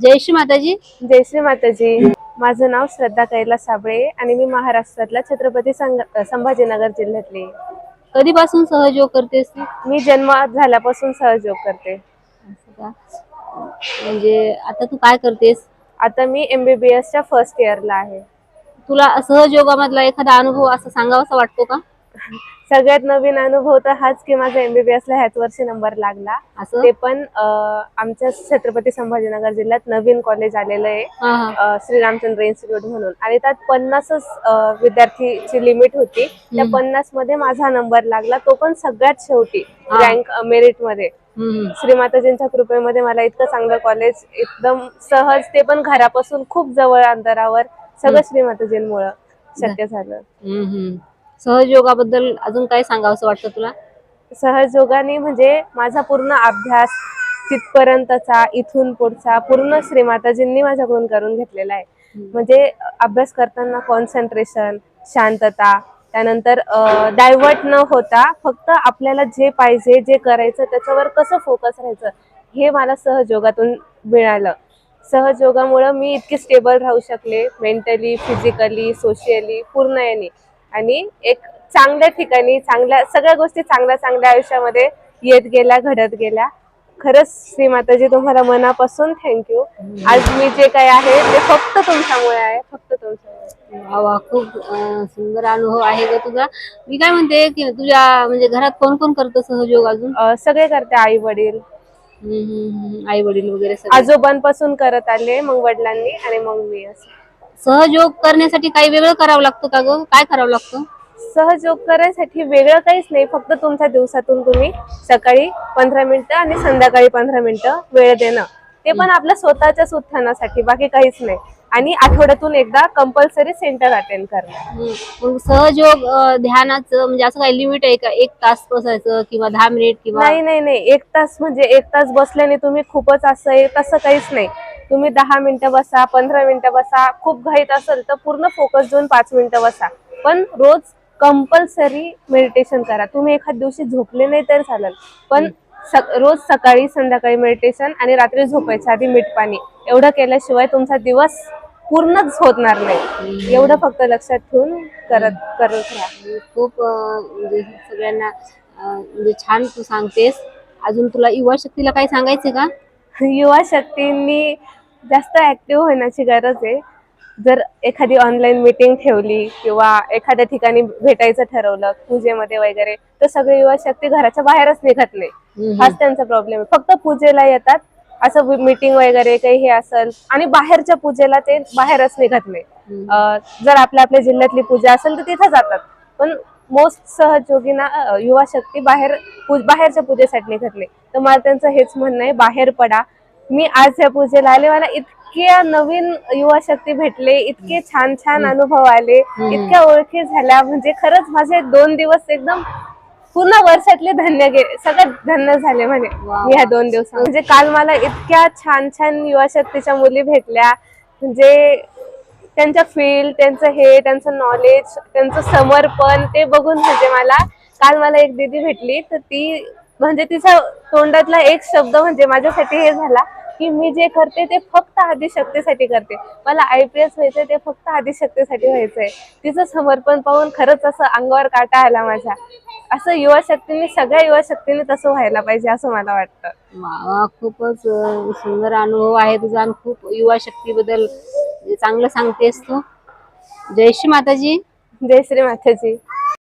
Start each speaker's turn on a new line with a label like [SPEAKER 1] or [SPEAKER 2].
[SPEAKER 1] जय श्री माताजी.
[SPEAKER 2] जय श्री माताजी. माझं नाव श्रद्धा कैलास साबळे आणि मी महाराष्ट्रातल्या छत्रपती संग- संभाजीनगर जिल्ह्यातली. आहे.
[SPEAKER 1] कधीपासून सहयोग करतेस तू?
[SPEAKER 2] मी जन्म झाल्यापासून सहयोग करते.
[SPEAKER 1] असं का? म्हणजे आता तू काय करतेस?
[SPEAKER 2] आता मी एमबीबीएसच्या फर्स्ट इयरला आहे.
[SPEAKER 1] तुला सहयोगामधला एखादा अनुभव असं सांगावासा वाटतो का?
[SPEAKER 2] सगळ्यात नवीन अनुभव तर हाच की माझा एमबीबीएस ला ह्याच वर्षी नंबर लागला.
[SPEAKER 1] असं?
[SPEAKER 2] ते पण अं, आमच्या छत्रपती संभाजीनगर जिल्ह्यात नवीन कॉलेज आलेलं आहे. अं, श्रीरामचंद्र इन्स्टिट्यूट म्हणून. आणि त्यात पन्नासच अं, विद्यार्थीची लिमिट होती. त्या
[SPEAKER 1] हम्म.
[SPEAKER 2] पन्नासमध्ये माझा नंबर लागला. तो पण सगळ्यात शेवटी
[SPEAKER 1] हा.
[SPEAKER 2] रँक मेरिटमध्ये
[SPEAKER 1] हम्म.
[SPEAKER 2] श्रीमाताजींच्या कृपेमध्ये मला इतकं चांगलं कॉलेज एकदम सहज ते पण घरापासून खूप जवळ अंतरावर सगळं श्रीमाताजींमुळं शक्य झालं.
[SPEAKER 1] हम्म, हम्म. सहयोगाबद्दल अजून काय सांगावं वाटतं तुला?
[SPEAKER 2] सहजयोगाने म्हणजे माझा पूर्ण अभ्यास तिथपर्यंतचा इथून पुढचा पूर्ण श्रीमाताजींनी माझ्याकडून करून घेतलेला आहे. म्हणजे अभ्यास करताना कॉन्सन्ट्रेशन शांतता त्यानंतर डायव्हर्ट न होता फक्त आपल्याला जे पाहिजे जे करायचं त्याच्यावर कसं फोकस राहायचं हे मला सहजयोगातून मिळालं. सहजयोगामुळं मी इतकी स्टेबल राहू शकले मेंटली फिजिकली सोशियली पूर्ण याने आणि एक चांगल्या ठिकाणी चांगल्या सगळ्या गोष्टी चांगल्या चांगल्या आयुष्यामध्ये येत गेल्या घडत गेल्या. खरंच श्री माताजी तुम्हाला मनापासून थँक्यू आज मी जे काही आहे ते फक्त तुमच्यामुळे आहे फक्त तुमच्यामुळे.
[SPEAKER 1] खूप सुंदर अनुभव आहे ग तुझा. मी काय म्हणते की तुझ्या म्हणजे घरात कोण कोण करतं सहयोग अजून?
[SPEAKER 2] सगळे करते आई वडील.
[SPEAKER 1] आई वडील वगैरे
[SPEAKER 2] आजोबांपासून करत आले मग वडिलांनी आणि मग मी असं.
[SPEAKER 1] सहयोग करण्यासाठी काही वेगळं करावं लागतं का ग? काय करावं लागतं?
[SPEAKER 2] सहयोग करायसाठी वेगळं काहीच नाही. फक्त तुमच्या दिवसातून तुम्ही सकाळी पंधरा मिनिटं आणि संध्याकाळी पंधरा मिनिटं वेळ देणं. ते पण आपल्या स्वतःच्याच उत्थानासाठी बाकी काहीच नाही. आणि आठवड्यातून एकदा कंपल्सरी सेंटर अटेंड करणं.
[SPEAKER 1] मग सहयोग अं, ध्यानाचं म्हणजे असं काही लिमिट आहे का? एक तास बसायचं किंवा दहा मिनिट किंवा
[SPEAKER 2] नाही नाही नाही. एक तास म्हणजे एक तास बसल्याने तुम्ही खूपच असं आहे तसं काहीच नाही. तुम्ही दहा मिनिटं बसा पंधरा मिनिटं बसा खूप घाईत असेल तर पूर्ण फोकस देऊन पाच मिनिटं बसा. पण रोज कंपल्सरी मेडिटेशन करा. तुम्ही एखाद दिवशी झोपले नाही तर चालेल. पण स- रोज सकाळी संध्याकाळी मेडिटेशन आणि रात्री झोपायच्या आधी मीठ पाणी. एवढं केल्याशिवाय तुमचा दिवस पूर्णच होणार नाही. एवढं फक्त लक्षात ठेवून करत करत राहा.
[SPEAKER 1] खूप म्हणजे सगळ्यांना म्हणजे छान तू सांगतेस. अजून तुला युवा शक्तीला काही सांगायचं का?
[SPEAKER 2] युवा शक्तींनी जास्त ऍक्टिव्ह होण्याची गरज आहे. जर एखादी ऑनलाईन मीटिंग ठेवली किंवा एखाद्या ठिकाणी भेटायचं ठरवलं पूजेमध्ये वगैरे तर सगळे युवा शक्ती घराच्या बाहेरच निघत नाही. हाच त्यांचा प्रॉब्लेम आहे. फक्त पूजेला येतात. असं मीटिंग वगैरे काही हे असेल आणि बाहेरच्या पूजेला ते बाहेरच निघत नाही. जर आपल्या आपल्या जिल्ह्यातली पूजा असेल तर तिथं जातात. पण मोस्ट सहजयोगीना अं, युवा शक्ती बाहेर बाहेरच्या पूजेसाठी निघत नाही. तर मला त्यांचं हेच म्हणणं आहे बाहेर पडा. मी आज या पूजेला आले. मला इतक्या नवीन युवा शक्ती भेटले इतके छान छान अनुभव आले इतक्या ओळखी झाल्या. म्हणजे खरंच माझे दोन दिवस एकदम पूर्ण वर्षातले धन्य गेले सगळ्यात धन्य झाले म्हणे. मी ह्या दोन दिवसात. म्हणजे काल मला इतक्या छान छान युवा शक्तीच्या मुली भेटल्या. म्हणजे त्यांच्या फील्ड त्यांचं हे त्यांचं नॉलेज त्यांचं समर्पण ते बघून म्हणजे मला काल मला एक दीदी भेटली. तर ती म्हणजे तिच्या तोंडातला एक शब्द म्हणजे माझ्यासाठी हे झाला की मी जे करते ते फक्त आदिशक्तीसाठी करते. मला आय पी एस व्हायचंय ते फक्त आदिशक्तीसाठी व्हायचंय. तिचं समर्पण पाहून खरंच असं अंगावर काटा आला माझ्या. असं युवा शक्तीने सगळ्या युवा शक्तीने तसं व्हायला पाहिजे असं मला वाटतं.
[SPEAKER 1] वा खूपच सुंदर अनुभव आहे तुझा आणि खूप युवा शक्तीबद्दल चांगलं सांगतेस तू. जय श्री माताजी.
[SPEAKER 2] जय श्री माताजी.